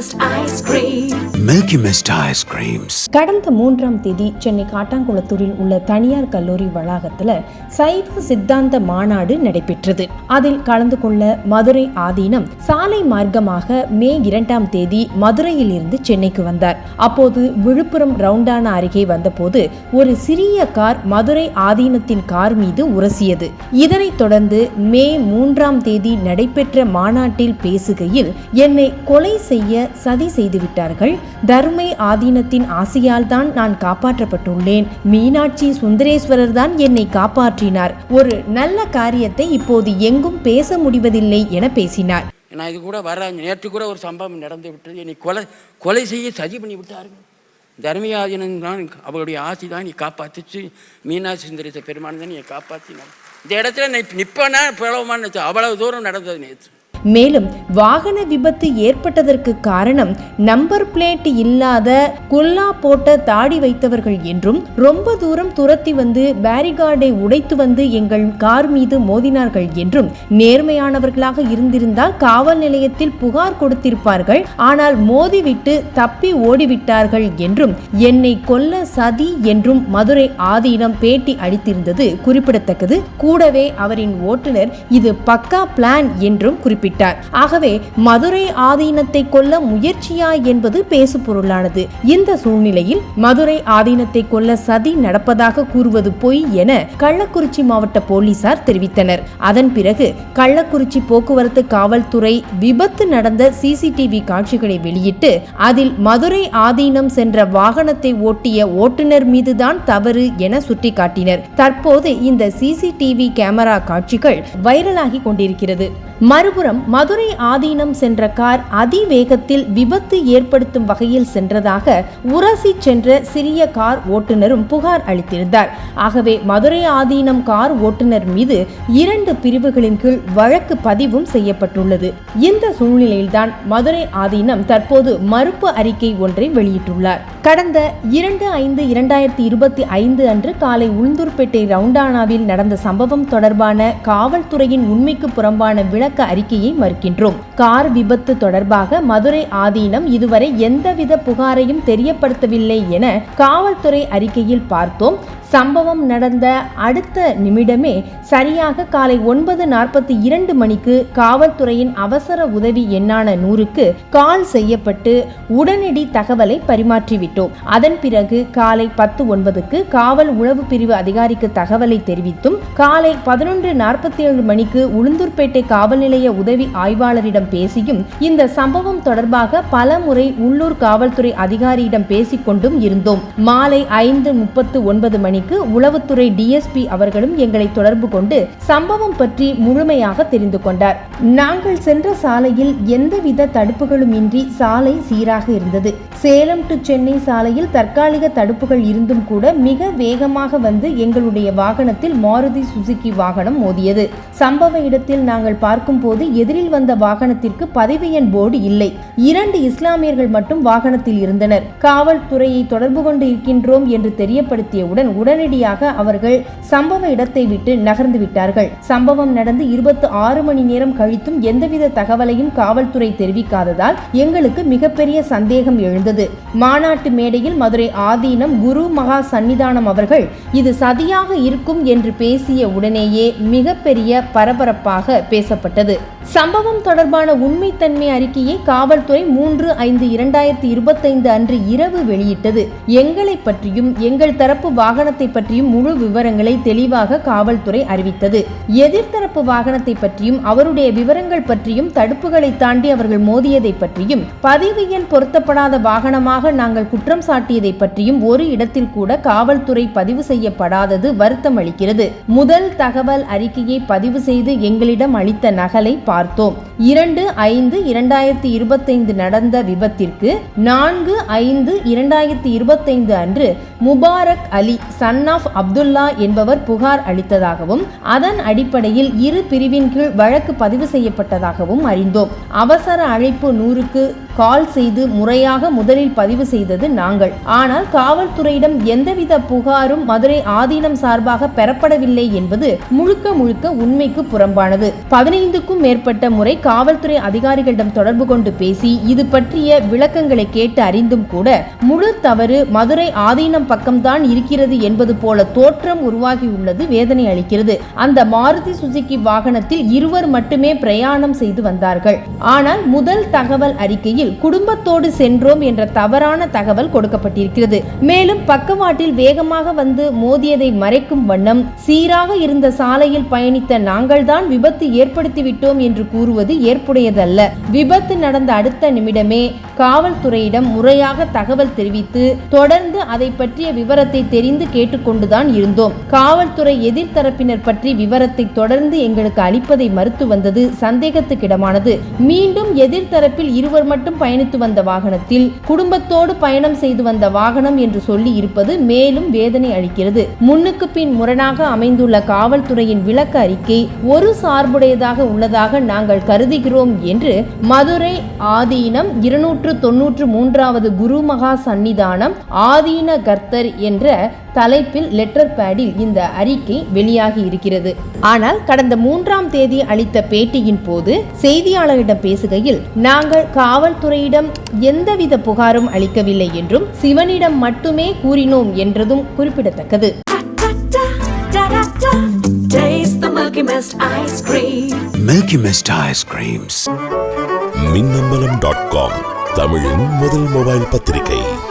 Mist Ice Cream. Milky Mist ice creams கடந்த மூன்றாம் தேதி சென்னை காட்டாங்குளத்தூரில் உள்ள தனியார் கல்லூரி வளாகத்துல சைவ சித்தாந்த மாநாடு நடைபெற்றது. அதில் கலந்து கொள்ள மதுரை ஆதீனம் சாலை மார்க்கமாக மே இரண்டாம் தேதி மதுரையில் இருந்து சென்னைக்கு வந்தார். அப்போது விழுப்புரம் ரவுண்டான அருகே வந்தபோது ஒரு சிறிய கார் மதுரை ஆதீனத்தின் கார் மீது உரசியது. இதனைத் தொடர்ந்து மே மூன்றாம் தேதி நடைபெற்ற மாநாட்டில் பேசுகையில் என்னை கொலை செய்ய சதி செய்துவிட்டார்கள். தருமை ஆதீனத்தின் ஆசையால் தான் நான் காப்பாற்றப்பட்டுள்ளேன். மீனாட்சி சுந்தரேஸ்வரர் தான் என்னை காப்பாற்றினார். ஒரு நல்ல காரியத்தை இப்போது எங்கும் பேச முடிவதில்லை என பேசினார். நான் இது கூட வர நேற்று கூட ஒரு சம்பவம் நடந்து விட்டது. என்னை கொலை கொலை செய்ய சதி பண்ணி விட்டார்கள். தர்மியாதீனம் தான் அவருடைய ஆசை தான் நீ காப்பாற்றிச்சு மீனாட்சி சுந்தரேஸ்வர பெருமான் தான் நீ காப்பாற்றினார் இந்த இடத்துல நான் பிரபலமான பிளவமான்னு அவ்வளவு தூரம் நடந்தது நேற்று. மேலும் வாகன விபத்து ஏற்பட்டதற்கு காரணம் நம்பர் பிளேட் இல்லாத குல்லா போட்ட தாடி வைத்தவர்கள் என்றும் ரொம்ப தூரம் துரத்தி வந்து பேரிகார்டை உடைத்து வந்து எங்கள் கார் மீது மோதினார்கள் என்றும் நேர்மையானவர்களாக இருந்திருந்தால் காவல் நிலையத்தில் புகார் கொடுத்திருப்பார்கள். ஆனால் மோதிவிட்டு தப்பி ஓடிவிட்டார்கள் என்றும் என்னை கொல்ல சதி என்றும் மதுரை ஆதீனம் பேட்டி அளித்திருந்தது குறிப்பிடத்தக்கது. கூடவே அவரின் ஓட்டுநர் இது பக்கா பிளான் என்றும் குறிப்பிட்டார். ஆகவே மதுரை ஆதீனத்தை கொல்ல முயற்சியா என்பது பேசு பொருளானது இந்த சூழ்நிலையில் மதுரை ஆதீனத்தை கொல்ல சதி நடப்பதாக கூறுவது பொய் என கள்ளக்குறிச்சி மாவட்ட போலீசார் தெரிவித்தனர். அதன் பிறகு கள்ளக்குறிச்சி போக்குவரத்து காவல்துறை விபத்து நடந்த சிசிடிவி காட்சிகளை வெளியிட்டு அதில் மதுரை ஆதீனம் சென்ற வாகனத்தை ஓட்டிய ஓட்டுநர் மீதுதான் தவறு என சுட்டிக்காட்டினர். தற்போது இந்த சிசிடிவி கேமரா காட்சிகள் வைரலாகி கொண்டிருக்கிறது. மறுபுறம் மதுரை ஆதீனம் சென்ற கார் அதிவேகத்தில் விபத்து ஏற்படுத்தும் வகையில் சென்றதாக உரசி சென்ற சிறிய கார் ஓட்டுநரும் புகார் அளித்திருந்தார். ஆகவே மதுரை ஆதீனம் கார் ஓட்டுநர் மீது இரண்டு பிரிவுகளின் கீழ் வழக்கு பதிவும் செய்யப்பட்டுள்ளது. இந்த சூழ்நிலையில்தான் மதுரை ஆதீனம் தற்போது மறுப்பு அறிக்கை ஒன்றை வெளியிட்டுள்ளார். கடந்த இரண்டு ஐந்து இரண்டாயிரத்தி இருபத்தி ஐந்து அன்று காலை உளுந்தூர்பேட்டை ரவுண்டானாவில் நடந்த சம்பவம் தொடர்பான காவல்துறையின் உண்மைக்கு புறம்பான விளக்க அறிக்கையை மறுக்கின்றோம். கார் விபத்து தொடர்பாக மதுரை ஆதீனம் இதுவரை எந்தவித புகாரையும் தெரியப்படுத்தவில்லை என காவல்துறை அறிக்கையில் பார்த்தோம். சம்பவம் நடந்த அடுத்த நிமிடமே சரியாக காலை ஒன்பது நாற்பத்தி இரண்டு மணிக்கு காவல்துறையின் அவசர உதவி எண்ணான நூறுக்கு கால் செய்யப்பட்டு உடனடி தகவலை பரிமாற்றிவிட்டோம். அதன் பிறகு காலை பத்து ஒன்பதுக்கு காவல் உளவு பிரிவு அதிகாரிக்கு தகவலை தெரிவித்தும் காலை பதினொன்று நாற்பத்தி ஏழு மணிக்கு உளுந்தூர்பேட்டை காவல் நிலைய உதவி ஆய்வாளரிடம் பேசியும் இந்த சம்பவம் தொடர்பாக பல முறை உள்ளூர் காவல்துறை அதிகாரியிடம் பேசிக்கொண்டும் இருந்தோம். மாலை ஐந்து முப்பத்து ஒன்பது மணி மணிக்கு உளவுத்துறை டிஎஸ்பி அவர்களும் எங்களை தொடர்பு கொண்டு சம்பவம் பற்றி முழுமையாக தெரிந்து கொண்டார். நாங்கள் சென்ற சாலையில் எந்தவித தடுப்புகளும் இன்றி சாலை சீராக இருந்தது. சேலம் டு சென்னை சாலையில் தற்காலிக தடுப்புகள் இருந்தும் கூட மிக வேகமாக வந்து எங்களுடைய வாகனத்தில் மாருதி சுசுகி வாகனம் மோதியது. சம்பவ இடத்தில் நாங்கள் பார்க்கும் போது எதிரில் வந்த வாகனத்திற்கு பதிவு எண் போர்டு இல்லை. இரண்டு இஸ்லாமியர்கள் மட்டும் வாகனத்தில் இருந்தனர். காவல்துறையை தொடர்பு கொண்டு இருக்கின்றோம் என்று தெரியப்படுத்தியவுடன் உடனடியாக அவர்கள் சம்பவ இடத்தை விட்டு நகர்ந்து விட்டார்கள். சம்பவம் நடந்து இருபத்தி ஆறு மணி நேரம் கழித்தும் எந்தவித தகவலையும் காவல்துறை தெரிவிக்காததால் எங்களுக்கு மிகப்பெரிய சந்தேகம் எழுந்தது. மாநாட்டு மேடையில் மதுரை ஆதீனம் குரு மகா சன்னிதானம் அவர்கள் இது சதியாக இருக்கும் என்று பேசிய உடனேயே மிகப்பெரிய பரபரப்பாக பேசப்பட்டது. சம்பவம் தொடர்பான உண்மைத்தன்மை அறிக்கையை காவல்துறை மூன்று ஐந்து இரண்டாயிரத்தி இருபத்தைந்து அன்று இரவு வெளியிட்டது. எங்களை பற்றியும் எங்கள் தரப்பு வாகனத்தை பற்றியும் முழு விவரங்களை தெளிவாக காவல்துறை அறிவித்தது. எதிர்த்தரப்பு வாகனத்தை பற்றியும் அவருடைய விவரங்கள் பற்றியும் தடுப்புகளை தாண்டி அவர்கள் மோதியதை பற்றியும் பதிவு எண் பொருத்தப்படாத வாகனமாக நாங்கள் குற்றம் சாட்டியதை பற்றியும் ஒரு இடத்தில் கூட காவல்துறை பதிவு செய்யப்படாதது வருத்தம் அளிக்கிறது. முதல் தகவல் அறிக்கையை பதிவு செய்து எங்களிடம் அளித்த நகலை பார்த்தோம். இரண்டு ஐந்து இரண்டாயிரத்தி இருபத்தைந்து நடந்த விபத்திற்கு நான்கு ஐந்து இரண்டாயிரத்தி இருபத்தைந்து அன்று முபாரக் அலி சன் ஆஃப் அப்துல்லா என்பவர் புகார் அளித்ததாகவும் அதன் அடிப்படையில் இரு பிரிவின் கீழ் வழக்கு பதிவு செய்யப்பட்டதாகவும் அறிந்தோம். அவசர அழைப்பு நூறுக்கு கால் செய்து முறையாக முதலில் பதிவு செய்தது நாங்கள். ஆனால் காவல்துறையிடம் எந்தவித புகாரும் மதுரை ஆதீனம் சார்பாக பெறப்படவில்லை என்பது முழுக்க முழுக்க உண்மைக்கு புறம்பானது. பதினைந்துக்கும் மேற்பட்ட முறை காவல்துறை அதிகாரிகளிடம் தொடர்பு கொண்டு பேசி இது பற்றிய விளக்கங்களை கேட்டு அறிந்தும் கூட முழு தவறு மதுரை ஆதீனம் பக்கம்தான் இருக்கிறது என்பது போல தோற்றம் உருவாகியுள்ளது வேதனை அளிக்கிறது. அந்த மாருதி சுசுகி வாகனத்தில் இருவர் மட்டுமே பிரயாணம் செய்து வந்தார்கள். ஆனால் முதல் தகவல் அறிக்கையில் குடும்பத்தோடு சென்றோம் என்ற தவறான தகவல் கொடுக்கப்பட்டிருக்கிறது. மேலும் பக்கவாட்டில் வேகமாக வந்து மோதியதை மறைக்கும் வண்ணம் சீராக இருந்த சாலையில் பயணித்த நாங்கள்தான் விபத்து ஏற்படுத்திவிட்டோம் என்று கூறுவது ஏற்புடையதல்ல. விபத்து நடந்த அடுத்த நிமிடமே காவல்துறையிடம் முறையாக தகவல் தெரிவித்து தொடர்ந்து அதை பற்றிய விவரத்தை தெரிந்து கேட்டுக்கொண்டுதான் இருந்தோம். காவல்துறை எதிர்த்தரப்பினர் பற்றி விவரத்தை தொடர்ந்து எங்களுக்கு அளிப்பதை மறுத்து வந்தது சந்தேகத்துக்கிடமானது. மீண்டும் எதிர்த்தரப்பில் இருவர் மட்டும் பயணித்து வந்த வாகனத்தில் குடும்பத்தோடு பயணம் செய்து வந்த வாகனம் என்று சொல்லி இருப்பது மேலும் வேதனை அளிக்கிறது. முன்னுக்கு பின் முரணாக அமைந்துள்ள காவல்துறையின் விளக்க அறிக்கை ஒரு சார்புடையதாக உள்ளதாக நாங்கள் கருதுகிறோம் என்று மதுரை ஆதீனம் இருநூற்று தொன்னூற்று மூன்றாவது குரு மகா சந்நிதானம் ஆதீன கர்த்தர் என்ற தலைப்பில் லெட்டர் பேடில் இந்த அறிக்கை வெளியாகி இருக்கிறது. ஆனால் கடந்த மூன்றாம் தேதி அளித்த பேட்டியின் போது செய்தியாளரிடம் பேசுகையில் நாங்கள் காவல்துறையிடம் எந்தவித புகாரும் அளிக்கவில்லை என்றும் சிவனிடம் மட்டுமே கூறினோம் என்றதும் குறிப்பிடத்தக்கது. Taste the Milky Mist ice cream. Milky Mist ice creams Minnambalam dot com தமிழின் முதல் மொபைல் பத்திரிகை.